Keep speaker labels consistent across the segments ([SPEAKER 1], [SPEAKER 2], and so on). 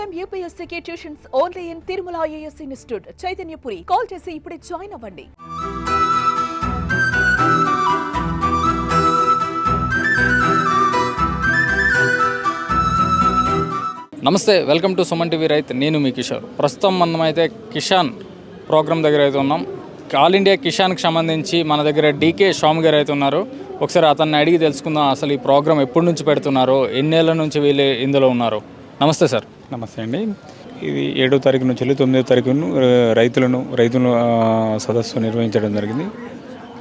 [SPEAKER 1] Time యూపీఎస్సీకి tuitions only in Tirumala IAS institute. Chaitanyapuri. Call చేసి ఇప్పుడే join అవ్వండి.
[SPEAKER 2] Namaste welcome to Suman TV రైత్. నేను మీ కిషోర్. ప్రస్తుతం మనం అయితే కిషాన్ ప్రోగ్రామ్ దగ్గర అయితే ఉన్నాం. ఆల్ ఇండియా కిషాన్కి సంబంధించి మన దగ్గర డీకే స్వామి గారు అయితే ఉన్నారు. ఒకసారి అతన్ని అడిగి తెలుసుకుందాం అసలు ఈ ప్రోగ్రామ్ ఎప్పటి నుంచి పెడుతున్నారో ఎన్నేళ్ళ నుంచి వీళ్ళు ఇందులో ఉన్నారు. నమస్తే సార్.
[SPEAKER 3] నమస్తే అండి. ఇది ఏడో తారీఖు నుంచి వెళ్ళి తొమ్మిదో తారీఖును రైతులను రైతుల సదస్సు నిర్వహించడం జరిగింది.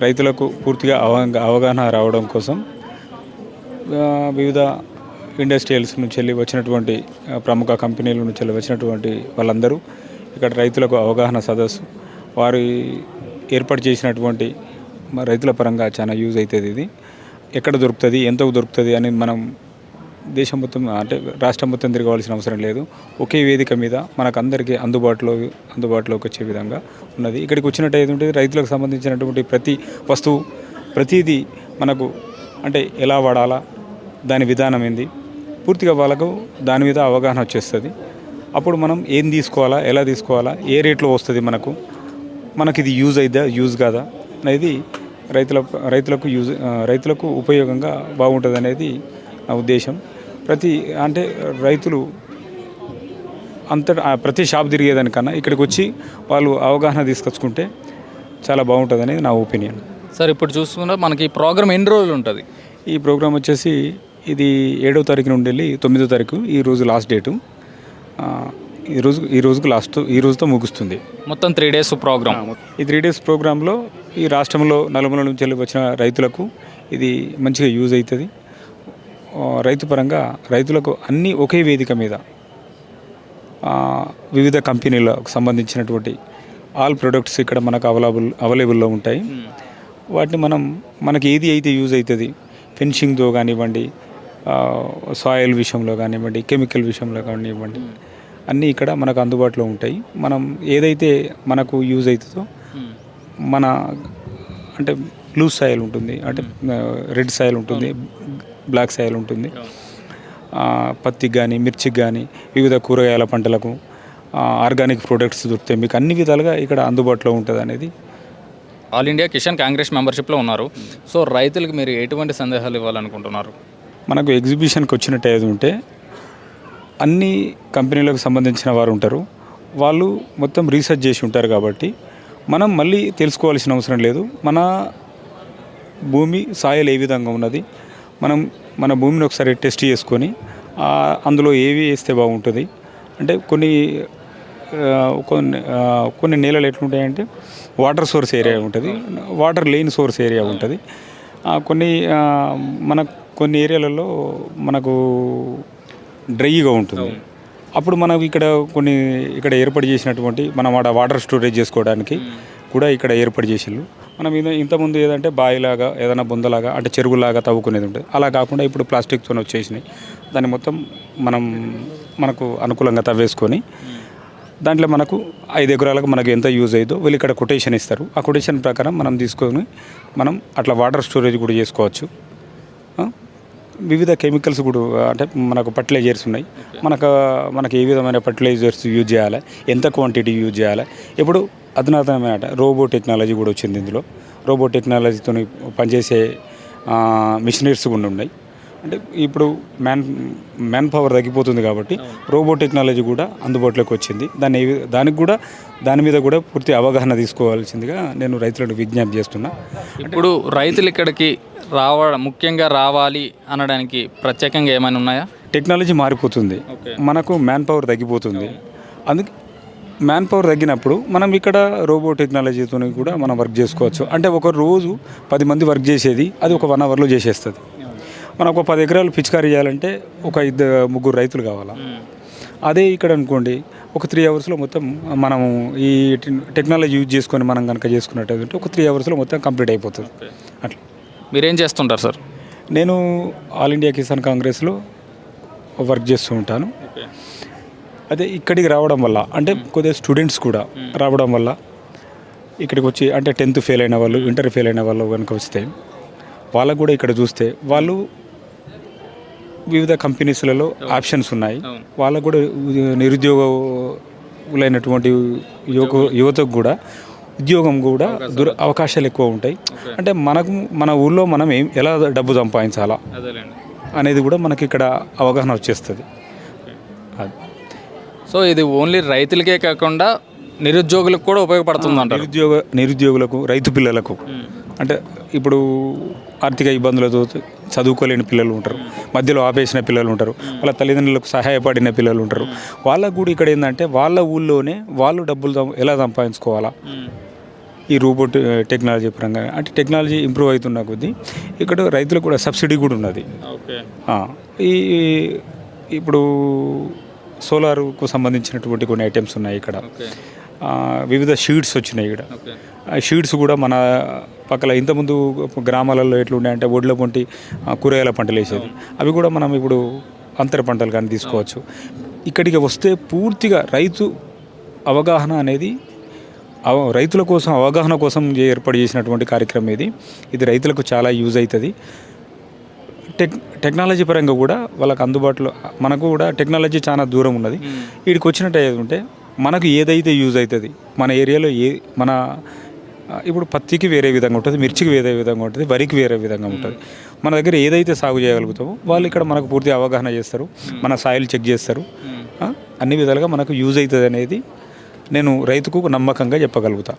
[SPEAKER 3] రైతులకు పూర్తిగా అవగా అవగాహన రావడం కోసం వివిధ ఇండస్ట్రియల్స్ నుంచి వెళ్ళి వచ్చినటువంటి ప్రముఖ కంపెనీల నుంచి వెళ్ళి వచ్చినటువంటి వాళ్ళందరూ ఇక్కడ రైతులకు అవగాహన సదస్సు వారి ఏర్పాటు చేసినటువంటి రైతుల పరంగా చాలా యూజ్ అవుతుంది ఇది. ఎక్కడ దొరుకుతుంది ఎంత దొరుకుతుంది అని మనం దేశం మొత్తం అంటే రాష్ట్రం మొత్తం తిరగవలసిన అవసరం లేదు. ఒకే వేదిక మీద మనకు అందరికీ అందుబాటులో అందుబాటులోకి వచ్చే విధంగా ఉన్నది. ఇక్కడికి వచ్చినట్టు ఏంటంటే రైతులకు సంబంధించినటువంటి ప్రతి వస్తువు ప్రతిదీ మనకు అంటే ఎలా వాడాలా దాని విధానం ఏంది పూర్తిగా వాళ్ళకు దాని మీద అవగాహన వచ్చేస్తుంది. అప్పుడు మనం ఏం తీసుకోవాలా ఎలా తీసుకోవాలా ఏ రేట్లో వస్తుంది మనకు మనకి ఇది యూజ్ అయిద్దా యూజ్ కాదా అనేది రైతుల రైతులకు యూజ్ రైతులకు ఉపయోగంగా బాగుంటుంది అనేది నా ఉద్దేశం. ప్రతి అంటే రైతులు అంతటా ఆ ప్రతి షాప్ తిరిగేదానికన్నా ఇక్కడికి వచ్చి వాళ్ళు అవగాహన తీసుకొచ్చుకుంటే చాలా బాగుంటుంది అనేది నా ఒపీనియన్.
[SPEAKER 2] సార్ ఇప్పుడు చూసుకుంటే మనకి ఈ ప్రోగ్రామ్ ఎన్ని రోజులు ఉంటుంది?
[SPEAKER 3] ఈ ప్రోగ్రామ్ వచ్చేసి ఇది ఏడో తారీఖు నుండి వెళ్ళి తొమ్మిదో తారీఖు ఈ రోజు లాస్ట్ డేటు. ఆ, ఈ రోజు ఈ రోజుకు లాస్ట్ ఈ రోజుతో ముగుస్తుంది.
[SPEAKER 2] మొత్తం త్రీ డేస్ ప్రోగ్రామ్.
[SPEAKER 3] ఈ త్రీ డేస్ ప్రోగ్రాంలో ఈ రాష్ట్రంలో నలుమూల నుంచి వెళ్ళి వచ్చిన రైతులకు ఇది మంచిగా యూజ్ అవుతుంది. రైతు పరంగా రైతులకు అన్నీ ఒకే వేదిక మీద వివిధ కంపెనీలకు సంబంధించినటువంటి ఆల్ ప్రొడక్ట్స్ ఇక్కడ మనకు అవైలబుల్ అవైలబుల్లో ఉంటాయి. వాటిని మనం మనకి ఏది అయితే యూజ్ అవుతుంది ఫెన్షింగ్తో కానివ్వండి సాయిల్ విషయంలో కానివ్వండి కెమికల్ విషయంలో కానివ్వండి అన్నీ ఇక్కడ మనకు అందుబాటులో ఉంటాయి. మనం ఏదైతే మనకు యూజ్ అవుతుందో మన అంటే బ్లూ సాయిల్ ఉంటుంది అంటే రెడ్ సాయిల్ ఉంటుంది బ్లాక్ సాయిల్ ఉంటుంది. పత్తికి కానీ మిర్చికి కానీ వివిధ కూరగాయల పంటలకు ఆర్గానిక్ ప్రొడక్ట్స్ దొరుకుతాయి. మీకు అన్ని విధాలుగా ఇక్కడ అందుబాటులో ఉంటుంది అనేది
[SPEAKER 2] ఆల్ ఇండియా కిషాన్ కాంగ్రెస్ మెంబర్షిప్లో ఉన్నారు. సో రైతులకు మీరు ఎటువంటి సందేహాలు ఇవ్వాలనుకుంటున్నారు?
[SPEAKER 3] మనకు ఎగ్జిబిషన్కి వచ్చినట్టు ఏది ఉంటే అన్ని కంపెనీలకు సంబంధించిన వారు ఉంటారు. వాళ్ళు మొత్తం రీసెర్చ్ చేసి ఉంటారు కాబట్టి మనం మళ్ళీ తెలుసుకోవాల్సిన అవసరం లేదు. మన భూమి సాయల్ ఏ విధంగా ఉన్నది మనం మన భూమిని ఒకసారి టెస్ట్ చేసుకొని అందులో ఏవి వేస్తే బాగుంటుంది? అంటే కొన్ని కొన్ని కొన్ని నేలలు ఎట్లుంటాయంటే వాటర్ సోర్స్ ఏరియా ఉంటుంది వాటర్ లేని సోర్స్ ఏరియా ఉంటుంది. కొన్ని మన కొన్ని ఏరియాలలో మనకు డ్రైగా ఉంటుంది. అప్పుడు మనకు ఇక్కడ కొన్ని ఇక్కడ ఏర్పాటు చేసినటువంటి మనం ఆడ వాటర్ స్టోరేజ్ చేసుకోవడానికి కూడా ఇక్కడ ఏర్పాటు చేసిండ్రు. మనం ఇది ఇంతకుముందు ఏదంటే బావిలాగా ఏదైనా బొందలాగా అంటే చెరువులాగా తవ్వుకునేది ఉంటుంది అలా కాకుండా ఇప్పుడు ప్లాస్టిక్తో వచ్చేసినాయి. దాన్ని మొత్తం మనం మనకు అనుకూలంగా తవ్వేసుకొని దాంట్లో మనకు ఐదు ఎకరాలకు మనకు ఎంత యూజ్ అయ్యిందో వీళ్ళు ఇక్కడ కొటేషన్ ఇస్తారు. ఆ కొటేషన్ ప్రకారం మనం తీసుకొని మనం అట్లా వాటర్ స్టోరేజ్ కూడా చేసుకోవచ్చు? వివిధ కెమికల్స్ కూడా అంటే మనకు ఫర్టిలైజర్స్ ఉన్నాయి. మనకు మనకు ఏ విధమైన ఫర్టిలైజర్స్ యూజ్ చేయాలి? ఎంత క్వాంటిటీ యూజ్ చేయాలి? ఇప్పుడు అధునాతనమైన రోబో టెక్నాలజీ కూడా వచ్చింది ఇందులో. రోబో టెక్నాలజీతో పనిచేసే మిషనరీస్ కూడా ఉన్నాయి. అంటే ఇప్పుడు మ్యాన్ మ్యాన్ పవర్ తగ్గిపోతుంది కాబట్టి రోబో టెక్నాలజీ కూడా అందుబాటులోకి వచ్చింది. దాన్ని దానికి కూడా దాని మీద కూడా పూర్తి అవగాహన తీసుకోవాల్సిందిగా నేను రైతులకు విజ్ఞప్తి చేస్తున్నా.
[SPEAKER 2] ఇప్పుడు రైతులు ఇక్కడికి రావడం ముఖ్యంగా రావాలి అనడానికి ప్రత్యేకంగా ఏమైనా ఉన్నాయా?
[SPEAKER 3] టెక్నాలజీ మారిపోతుంది. మనకు మ్యాన్ పవర్ తగ్గిపోతుంది. అందుకే మ్యాన్ పవర్ తగ్గినప్పుడు మనం ఇక్కడ రోబో టెక్నాలజీతో కూడా మనం వర్క్ చేసుకోవచ్చు. అంటే ఒక రోజు పది మంది వర్క్ చేసేది అది ఒక వన్ అవర్లో చేసేస్తుంది. మనం ఒక పది ఎకరాలు పిచికారీ చేయాలంటే ఒక ఇద్దరు ముగ్గురు రైతులు కావాలా? అదే ఇక్కడ అనుకోండి ఒక త్రీ అవర్స్లో మొత్తం మనము ఈ టెక్నాలజీ యూజ్ చేసుకొని మనం కనుక చేసుకున్నట్టయితే ఒక త్రీ అవర్స్లో మొత్తం కంప్లీట్ అయిపోతుంది. అట్లా.
[SPEAKER 2] మీరేం చేస్తుంటారు సార్?
[SPEAKER 3] నేను ఆల్ ఇండియా కిసాన్ కాంగ్రెస్లో వర్క్ చేస్తూ ఉంటాను. అదే ఇక్కడికి రావడం వల్ల అంటే కొద్దిగా స్టూడెంట్స్ కూడా రావడం వల్ల ఇక్కడికి వచ్చి అంటే టెన్త్ ఫెయిల్ అయిన వాళ్ళు ఇంటర్ ఫెయిల్ అయిన వాళ్ళు కనుక వస్తే వాళ్ళకు కూడా ఇక్కడ చూస్తే వాళ్ళు వివిధ కంపెనీస్లలో ఆప్షన్స్ ఉన్నాయి. వాళ్ళకు కూడా నిరుద్యోగులైనటువంటి యువకు యువతకు కూడా ఉద్యోగం కూడా దుర అవకాశాలు ఎక్కువ ఉంటాయి. అంటే మనకు మన ఊళ్ళో మనం ఏం ఎలా డబ్బు సంపాదించాలా అనేది కూడా మనకి ఇక్కడ అవగాహన వచ్చేస్తుంది. అది.
[SPEAKER 2] సో ఇది ఓన్లీ రైతులకే కాకుండా నిరుద్యోగులకు కూడా ఉపయోగపడుతుంది అంటారు
[SPEAKER 3] నిరుద్యోగ నిరుద్యోగులకు రైతు పిల్లలకు. అంటే ఇప్పుడు ఆర్థిక ఇబ్బందులతో చదువుకోలేని పిల్లలు ఉంటారు. మధ్యలో ఆపేసిన పిల్లలు ఉంటారు. వాళ్ళ తల్లిదండ్రులకు సహాయపడిన పిల్లలు ఉంటారు. వాళ్ళకు కూడా ఇక్కడ ఏంటంటే వాళ్ళ ఊళ్ళోనే వాళ్ళు డబ్బులు ఎలా సంపాదించుకోవాలా? ఈ రోబోట్ టెక్నాలజీ పరంగా. అంటే టెక్నాలజీ ఇంప్రూవ్ అవుతున్న కొద్దీ ఇక్కడ రైతులకు కూడా సబ్సిడీ కూడా ఉన్నది. ఈ ఇప్పుడు సోలార్కు సంబంధించినటువంటి కొన్ని ఐటమ్స్ ఉన్నాయి ఇక్కడ. వివిధ షీట్స్ వచ్చినాయి ఇక్కడ. షీట్స్ కూడా మన పక్కల ఇంతకుముందు గ్రామాలలో ఎట్లుండే అంటే ఒడ్ల పొంటి కూరగాయల పంటలు వేసేది అవి కూడా మనం ఇప్పుడు అంతర పంటలు కానీ తీసుకోవచ్చు. ఇక్కడికి వస్తే పూర్తిగా రైతు అవగాహన అనేది అవ రైతుల కోసం అవగాహన కోసం ఏర్పాటు చేసినటువంటి కార్యక్రమం ఇది. ఇది రైతులకు చాలా యూజ్ అవుతుంది. టెక్ టెక్నాలజీ పరంగా కూడా వాళ్ళకి అందుబాటులో మనకు కూడా టెక్నాలజీ చాలా దూరం ఉన్నది. వీడికి వచ్చినట్టు ఉంటే మనకు ఏదైతే యూజ్ అవుతుంది మన ఏరియాలో ఏ మన ఇప్పుడు పత్తికి వేరే విధంగా ఉంటుంది మిర్చికి వేరే విధంగా ఉంటుంది వరికి వేరే విధంగా ఉంటుంది. మన దగ్గర ఏదైతే సాగు చేయగలుగుతామో వాళ్ళు ఇక్కడ మనకు పూర్తి అవగాహన చేస్తారు మన సాయిల్ చెక్ చేస్తారు. అన్ని విధాలుగా మనకు యూజ్ అవుతుంది అనేది నేను రైతుకు నమ్మకంగా చెప్పగలుగుతా.